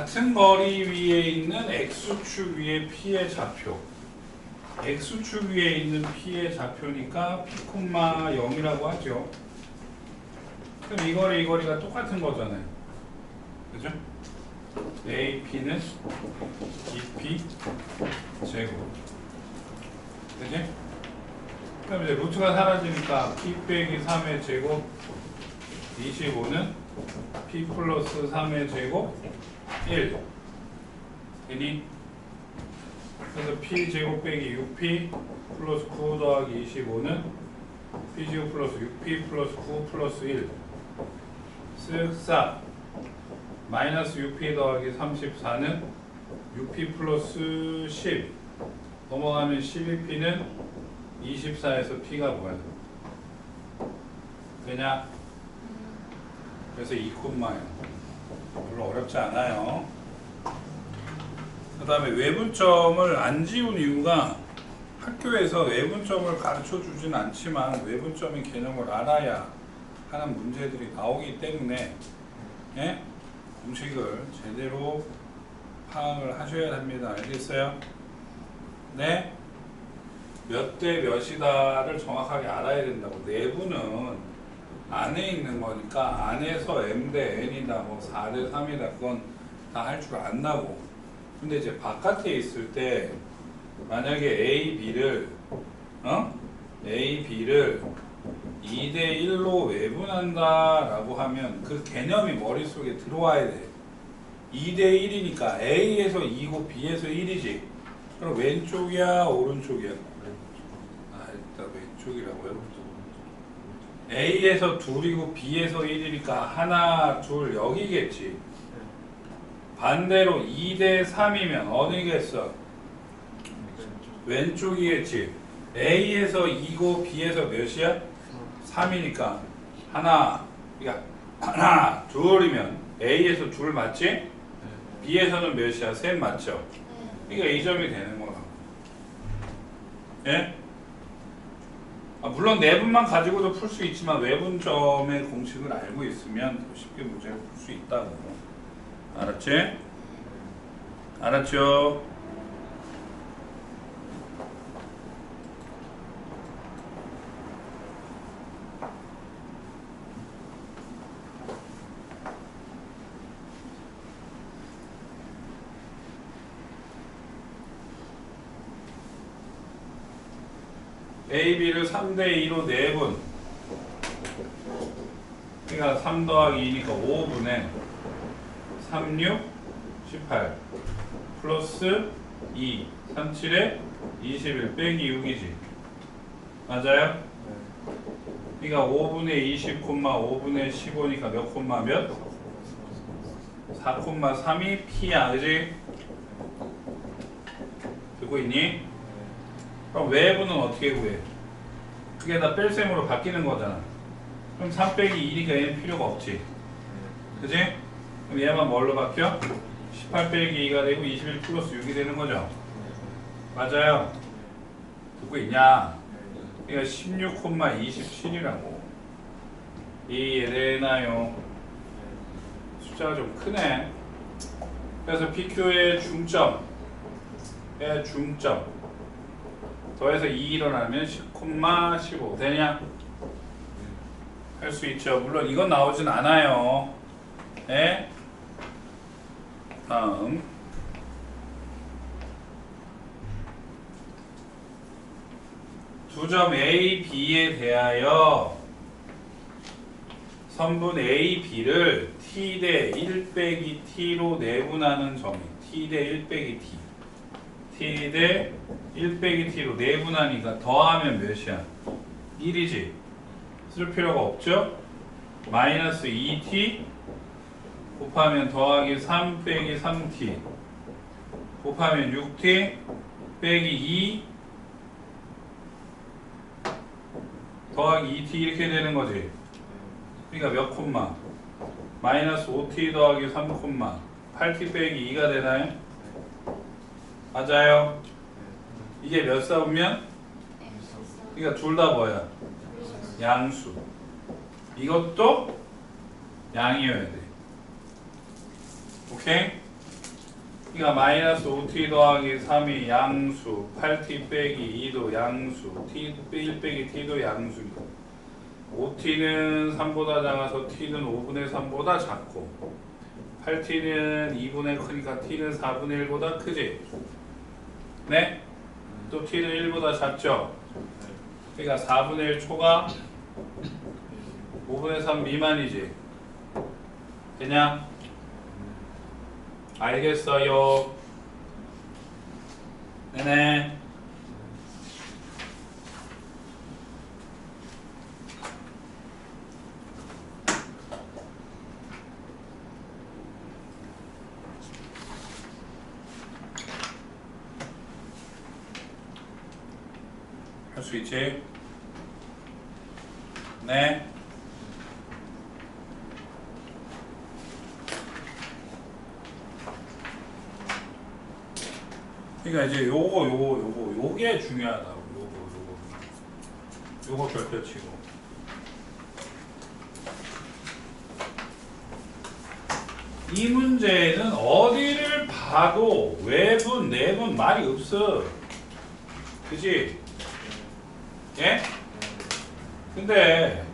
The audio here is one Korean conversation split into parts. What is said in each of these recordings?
같은 거리 위에 있는 x축 위에 p의 좌표 x축 위에 있는 p의 좌표니까 p, 0이라고 하죠 그럼 이 거리 이 거리가 똑같은 거잖아요 그죠? AP는 2P 제곱 그지? 그럼 이제 루트가 사라지니까 P 빼기 3의 제곱 25는 P 플러스 3의 제곱 1 되니? 그래서 P 제곱 빼기 6P 플러스 9 더하기 25는 P 제곱 플러스 6P 플러스 9 플러스 1 쓱싹 마이너스 6P 더하기 34는 6P 플러스 10 넘어가면 12P는 24에서 P가 뭐야? 되냐? 그래서 2콤마예요. 별로 어렵지 않아요. 그 다음에 외분점을 안 지운 이유가 학교에서 외분점을 가르쳐 주진 않지만 외분점의 개념을 알아야 하는 문제들이 나오기 때문에 예? 공식을 제대로 파악을 하셔야 합니다. 알겠어요? 네? 몇 대 몇이다를 정확하게 알아야 된다고. 내부는 안에 있는 거니까 안에서 m 대 n이다, 뭐 4 대 3이다, 그건 다 할 줄 안다고. 근데 이제 바깥에 있을 때 만약에 A, B를 어? A, B를 2 대 1로 외분한다 라고 하면 그 개념이 머릿속에 들어와야 돼. 2 대 1이니까 A에서 2고 B에서 1이지. 그럼 왼쪽이야, 오른쪽이야? 아, 일단 왼쪽이라고요. A에서 둘이고 B에서 1이니까 하나, 둘 여기겠지. 반대로 2대 3이면 어디겠어? 왼쪽이겠지. A에서 2고 B에서 몇이야? 3이니까 하나, 그러니까 하나, 둘이면 A에서 둘 맞지? B에서는 몇이야? 셋 맞죠? 그러니까 이 점이 되는 거야. 예? 아, 물론 내분만 가지고도 풀 수 있지만 외분점의 공식을 알고 있으면 더 쉽게 문제를 풀 수 있다고. 알았지? 알았죠? A, B를 3대 2로 내분 그러니까 3 더하기 2니까 5분의 3, 6, 18 플러스 2, 3, 7에 21 빼기 6이지 맞아요? 그러니까 5분의 20, 5분의 15니까 몇 콤마 몇? 4, 3이 P야 그지? 듣고 있니? 그럼 외부는 어떻게 구해? 그게 다 뺄셈으로 바뀌는 거잖아. 그럼 3 빼기 2니까 얘는 필요가 없지. 그지? 그럼 얘만 뭘로 바뀌어? 18 빼기 2가 되고 21 플러스 6이 되는 거죠. 맞아요. 듣고 있냐? 그러니까 16,27이라고. 이해되나요? 숫자가 좀 크네. 그래서 PQ의 중점, 의 중점. 더해서 2 일어나면 10,15 되냐? 할 수 있죠. 물론 이건 나오진 않아요. 네? 다음 두 점 A, B에 대하여 선분 A, B를 T 대 1 빼기 T로 내분하는 점이 T 대 1 빼기 T T 대 1 빼기 T로 내분하니까 더하면 몇이야? 1이지. 쓸 필요가 없죠? 마이너스 2T 곱하면 더하기 3 빼기 3T 곱하면 6T 빼기 2 더하기 2T 이렇게 되는 거지. 그러니까 몇 콤마? 마이너스 5T 더하기 3 콤마 8T 빼기 2가 되나요? 맞아요. 이게 몇 싸우면? 그러니까 둘 다 뭐야? 양수. 이것도 양이어야 돼. 오케이? 그러니까 마이너스 5t 더하기 3이 양수 8t 빼기 2도 양수 t 1 빼기 t도 양수 5t는 3보다 작아서 t는 5분의 3보다 작고 8t는 2분의 크니까 t는 4분의 1보다 크지 네? 또 t는 1보다 작죠 그러니까 4분의 1 초가 5분의 3 미만이지 되냐? 알겠어요. 네네. 수 있지? 네. 그러니까 이제 요거 요거 요거 요게 중요하다고 요거 요거 요거 결표치고 이 문제는 어디를 봐도 외분 내분 말이 없어 그지? 예? 근데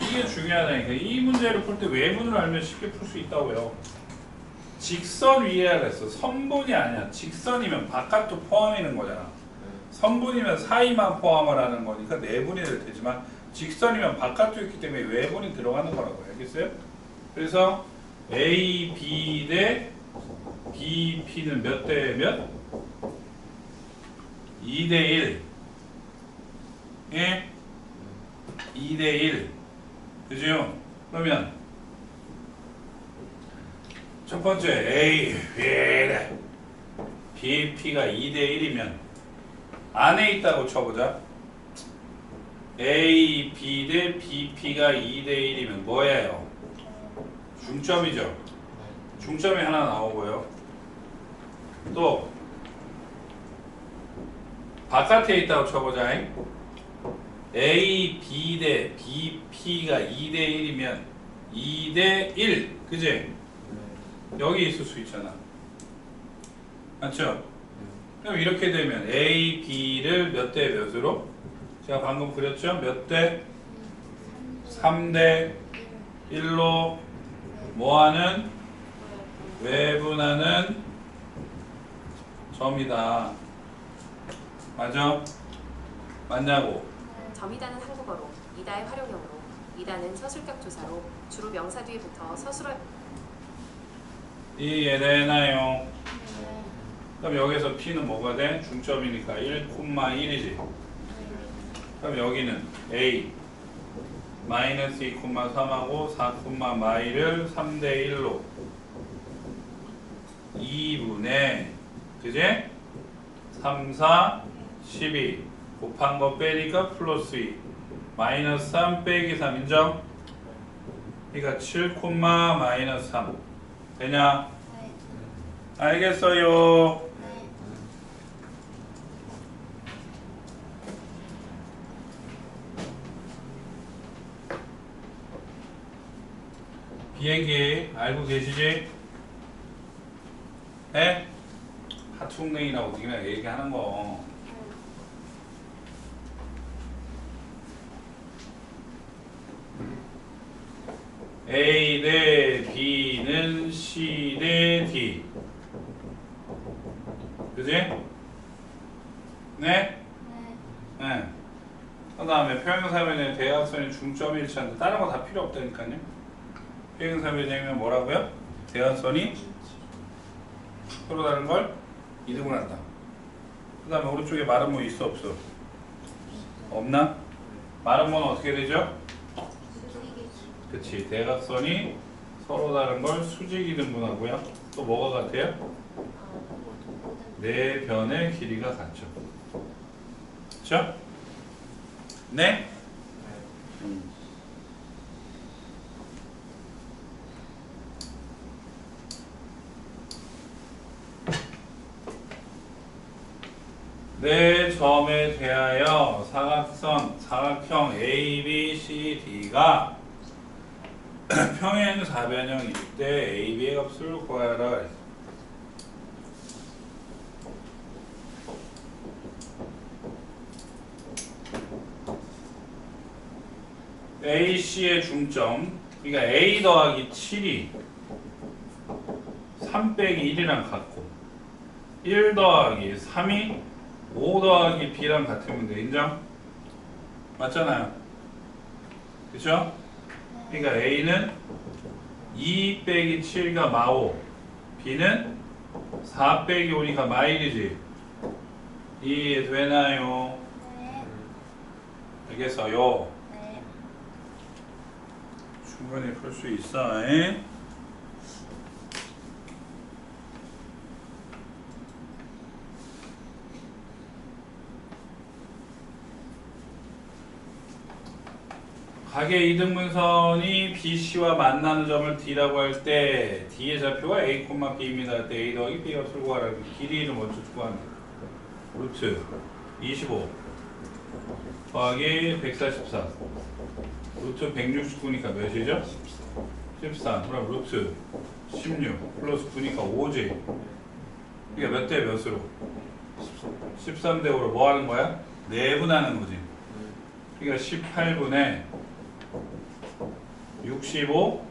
이게 중요하다니까 이 문제를 풀 때 외분을 알면 쉽게 풀 수 있다고요 직선 위에야 그랬어. 선분이 아니야. 직선이면 바깥도 포함이는 거잖아. 선분이면 사이만 포함을 하는 거니까 내분이 될 테지만 직선이면 바깥도 있기 때문에 외분이 들어가는 거라고 알겠어요? 그래서 A, B 대 B, P는 몇 대 몇? 2 대 1. 예? 2대 1. 그죠? 그러면 첫 번째 A, B, P가 2대 1이면 안에 있다고 쳐보자. A, B 대 B, P가 2대 1이면 뭐예요? 중점이죠. 중점이 하나 나오고요. 또 바깥에 있다고 쳐보자. A, B 대 B, P가 2 대 1이면 2 대 1. 그지? 여기 있을 수 있잖아. 맞죠? 그럼 이렇게 되면 A, B를 몇 대 몇으로? 제가 방금 그렸죠? 몇 대? 3 대 1로 뭐하는? 외분하는 점이다. 맞아? 맞냐고? 점이다는 한국어로, 이다의 활용형으로, 이다는 서술격 조사로 주로 명사 뒤에 붙어 서술어 이해되나요? 그럼 여기서 P는 뭐가 돼? 중점이니까 1,1이지. 그럼 여기는 A 마이너스 2,3하고 4, 마이를 3대 1로 2분의 그제? 3, 4, 12 곱한 거 빼니까 플러스 2 마이너스 3 빼기 3 인정? 그러니까 7, 마이너스 3 되냐? 알겠어요. 비행기 알고 계시지? 네? 하투웅냉이라고 그냥 얘기하는 거. A 대 B는 C 대 D. 그지? 네? 네. 그 다음에 표현사변의 대각선의 중점 일치한다. 다른 거 다 필요 없다니까요. 표현사변이면 뭐라고요? 대각선이 서로 다른 걸 이등을 한다. 그 다음에 오른쪽에 마른 뭐 있어 없어? 없나? 마른 뭐는 어떻게 되죠? 그치 대각선이 서로 다른 걸 수직이 등분하고요. 또 뭐가 같아요? 네 변의 길이가 같죠. 그렇죠? 네? 네 점에 대하여 사각선, 사각형 A, B, C, D가 음. 평행 4변형일 때 AB의 값을 구하라 AC의 중점 그러니까 A 더하기 7이 3 빼기 1이랑 같고 1 더하기 3이 5 더하기 B랑 같으면 돼 인정? 맞잖아요 그쵸? 그러니까 A는 2 빼기 7가 마오 B는 4 빼기 5니까 마일이지 이해되나요? 네. 알겠어요? 네. 충분히 풀 수 있어 에? 가게 이등분선이 BC와 만나는 점을 D라고 할 때 D의 좌표가 A, B입니다. 그때 A 더하기 B 값을 구하라고 길이를 먼저 구합니다. 루트 25 더하기 144 루트 169니까 몇이죠? 13 그럼 루트 16 플러스 9니까 5지 그러니까 몇대 몇으로? 13대 5로 뭐 하는 거야? 내분하는 거지 그러니까 18분의 65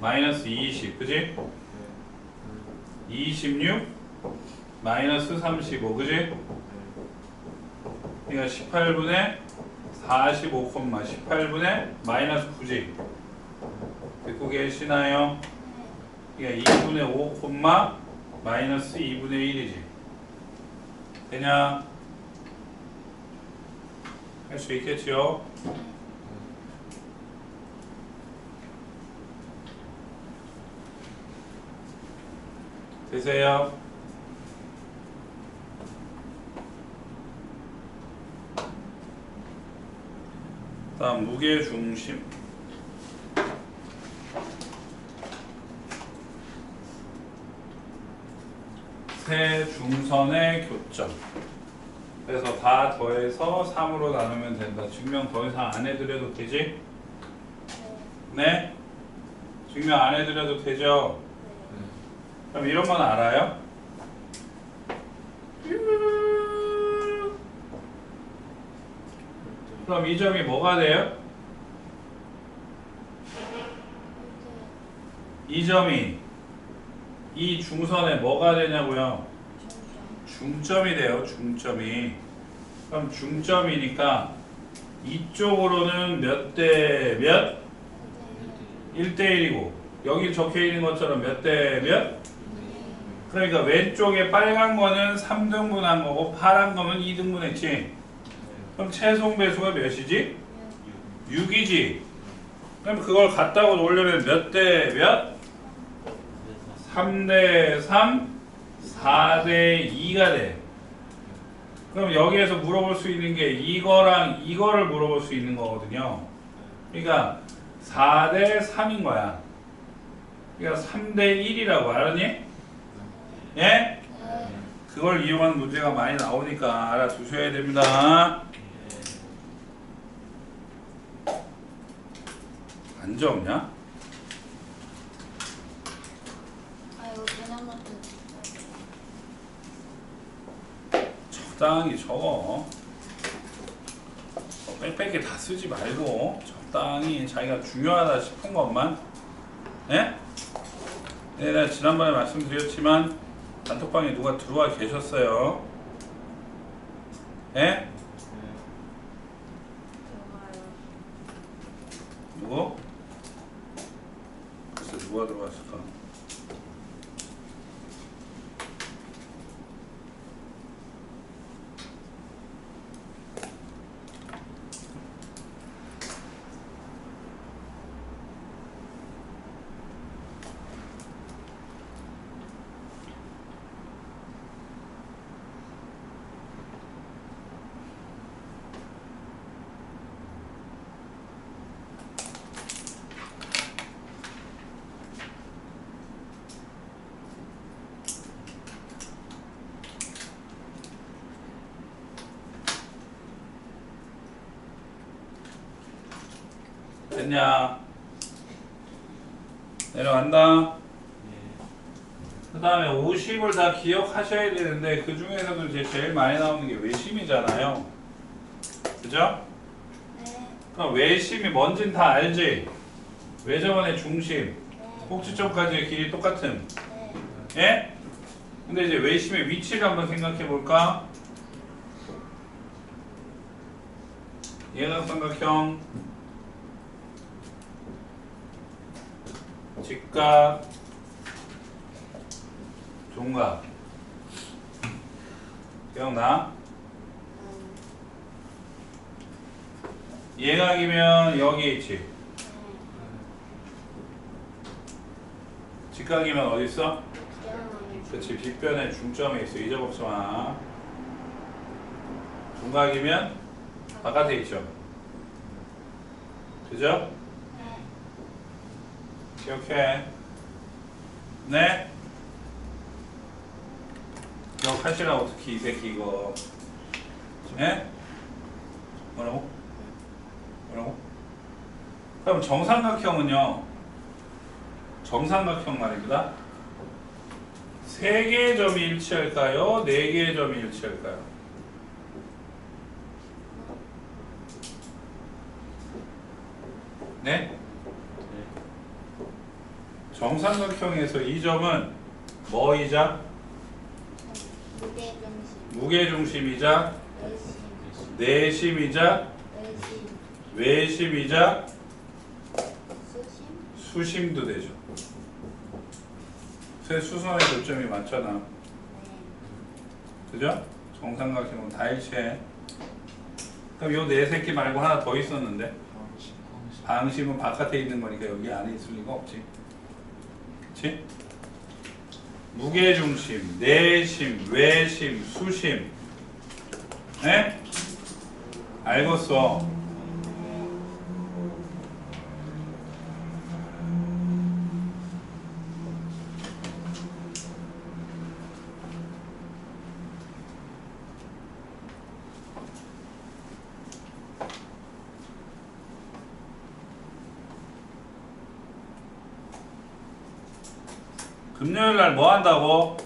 마이너스 20 그지? 26 마이너스 35 그지? 그러니까 18분의 45, 18분의 마이너스 9지 듣고 계시나요? 그러니까 2분의 5, 마이너스 2분의 1이지 되냐? 할 수 있겠지요? 되세요? 다음 무게 중심 세 중선의 교점 그래서 다 더해서 3으로 나누면 된다 증명 더 이상 안 해드려도 되지? 네? 증명 안 해드려도 되죠? 그럼 이런 건 알아요? 그럼 이 점이 뭐가 돼요? 이 점이 이 중선에 뭐가 되냐고요? 중점이 돼요. 중점이. 그럼 중점이니까 이쪽으로는 몇 대 몇? 1대 1이고 여기 적혀 있는 것처럼 몇 대 몇? 그러니까 왼쪽에 빨간 거는 3등분한 거고 파란 거는 2등분했지. 그럼 최종 배수가 몇이지? 6이지. 그럼 그걸 갖다가 올려면 몇 대 몇? 3대 3, 4대 2가 돼. 그럼 여기에서 물어볼 수 있는 게 이거랑 이거를 물어볼 수 있는 거거든요. 그러니까 4대 3인 거야. 그러니까 3대 1이라고 알았니? 예? 그걸 이용한 문제가 많이 나오니까 알아두셔야 됩니다. 안 적냐? 아 이거 그냥 놔둬. 적당히 적어. 어, 빽빽이 다 쓰지 말고 적당히 자기가 중요하다 싶은 것만. 예? 네, 내가 지난번에 말씀드렸지만 단톡방에 누가 들어와 계셨어요. 예? 누구? 글쎄 누가 들어왔을까? 됐냐? 내려간다. 그 다음에 50을 다 기억하셔야 되는데 그 중에서도 이제 제일 많이 나오는 게 외심이잖아요. 그죠? 네. 그럼 외심이 뭔진 다 알지? 외접원의 중심, 네. 꼭지점까지의 길이 똑같음. 네. 예? 근데 이제 외심의 위치를 한번 생각해 볼까? 예각삼각형 직각 종각 기억나? 예각이면 여기에 있지 직각이면 어디 있어? 그렇지 빗변의 중점에 있어 잊어먹지 마 중각이면 바깥에 있죠 그죠? 기억해 네? 기억하시라 어떻게 이 새끼 이거 예? 뭐라고? 뭐라고? 그럼 정삼각형은요 정삼각형 말입니다 세 개의 점이 일치할까요? 네 개의 점이 일치할까요? 네? 정삼각형에서 이 점은 뭐이자 무게 중심. 무게 중심이자 외심. 내심이자 외심. 외심이자 수심. 수심도 되죠. 세 수선의 교점이 많잖아. 네. 그죠? 정삼각형은 다 일치해. 그럼 요 네 새끼 말고 하나 더 있었는데 방심은 바깥에 있는 거니까 여기 안에 있을 리가 없지. 그치? 무게중심, 내심, 외심, 수심. 네? 알겠어. 금요일 날 뭐 한다고?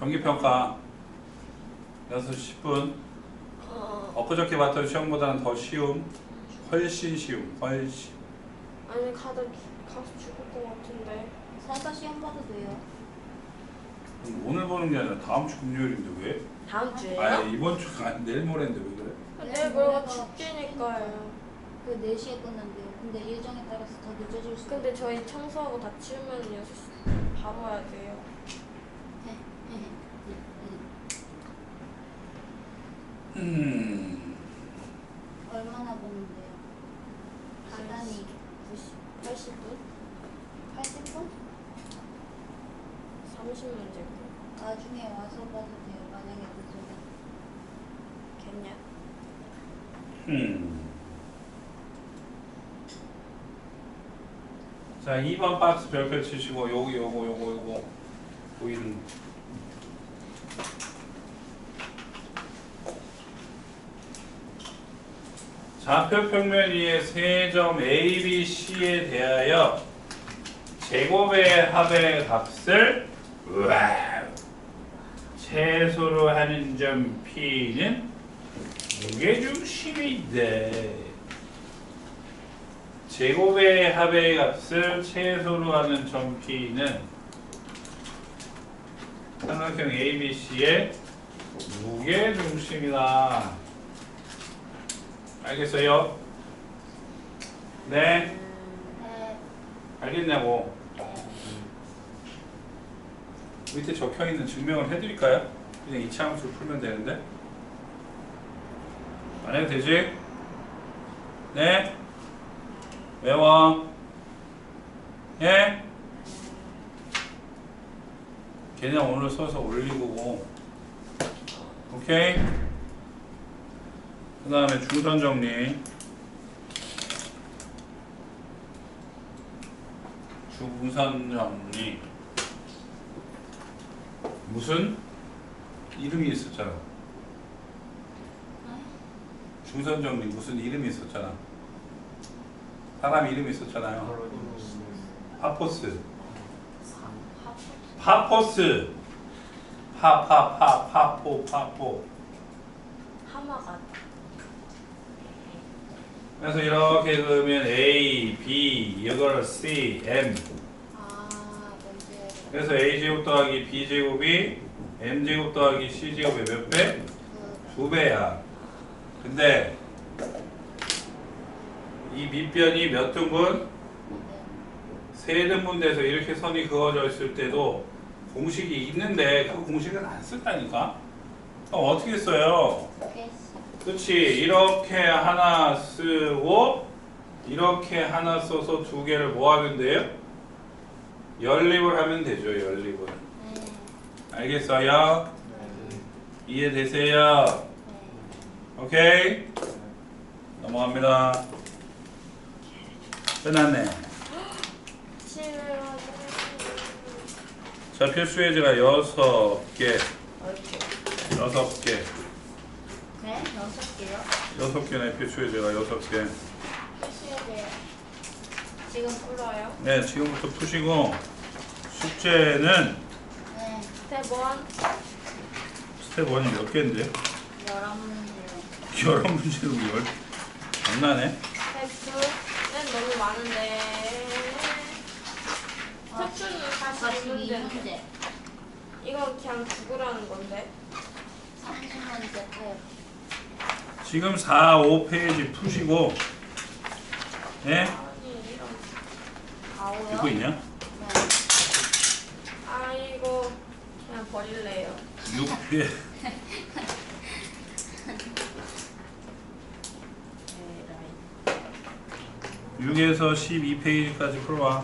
정기평가 6시 10분 엊그저께 봤던 시험보다는 더 쉬움 훨씬 쉬움 훨씬 아니 가다 가서 죽을 것 같은데. 사과 시험 봐도 돼요. 오늘 보는 게 아니라 다음 주 금요일인데 왜? 다음 주에요? 아니 이번 주가 아니 내일 모레인데 왜 그래? 근데 뭐가 축제니까요. 그 4시에 끝난대요. 근데 일정에 따라서 더 늦어질 수 근데 저희 청소하고 다 치우면 6시 바로 와야 돼요. 음 얼마나 보는데요? 간단히 90, 80분? 80분? 30문제고. 나중에 와서 봐도 돼요. 만약에 늦으면. 겠냐? 음. 자 2번 박스 별표 치시고 요거 요거 요거 요거 보이는 거. 좌표 평면 위의 세점 A, B, C에 대하여 제곱의 합의 값을 와우, 최소로 하는 점 P는 무게중심이다. 제곱의 합의 값을 최소로 하는 점 P는 삼각형 ABC의 무게중심이다. 알겠어요? 네, 네. 알겠냐고. 밑에 적혀 있는 증명을 해드릴까요? 그냥 이차 함수를 풀면 되는데. 안 해도 되지? 네? 외워. 예? 그냥 오늘 써서 올리고. 오케이? 그 다음에 중선 정리. 중선 정리. 무슨 이름이 있었잖아. 중선 정리 무슨 이름이 있었잖아. 사람 이름이 있었잖아요. 파포스. 파포스. 파파파 파포 파포. 하마가 그래서 이렇게 그으면 A, B, 이걸 C, M. 아 그래서 A 제곱 더하기 B 제곱이 M 제곱 더하기 C 제곱의 몇 배? 그두 배야. 근데 이 밑변이 몇 등분? 세 등분 돼서 이렇게 선이 그어져 있을 때도 공식이 있는데 그 공식은 안 쓴다니까? 그럼 어떻게 써요? 그렇지 이렇게 하나 쓰고 이렇게 하나 써서 두 개를 뭐 하면 돼요? 연립을 하면 되죠 연립을 네. 알겠어요? 이해되세요? 네. 오케이? 넘어갑니다 끝났네 자 필수 예제가 여섯 개 여섯 개 네? 여섯 개요? 여섯 개네 필수 예제가 여섯 개 푸셔야 돼요 지금 풀어요. 네, 지금부터 푸시고 숙제는 네 스텝 1 스텝 1이 몇 개인데? 열한 문제요 여러 문제로 열 장난해? 스텝 2는 너무 많은데 아, 스텝 2는 42 42문제인데 문제 이건 그냥 죽으라는 건데 30문제 타요 지금 4, 5페이지 푸시고 예? 아오요? 읽고 있냐? 네 아 이거 그냥 버릴래요 6개 에라이 6에서 12페이지까지 풀어봐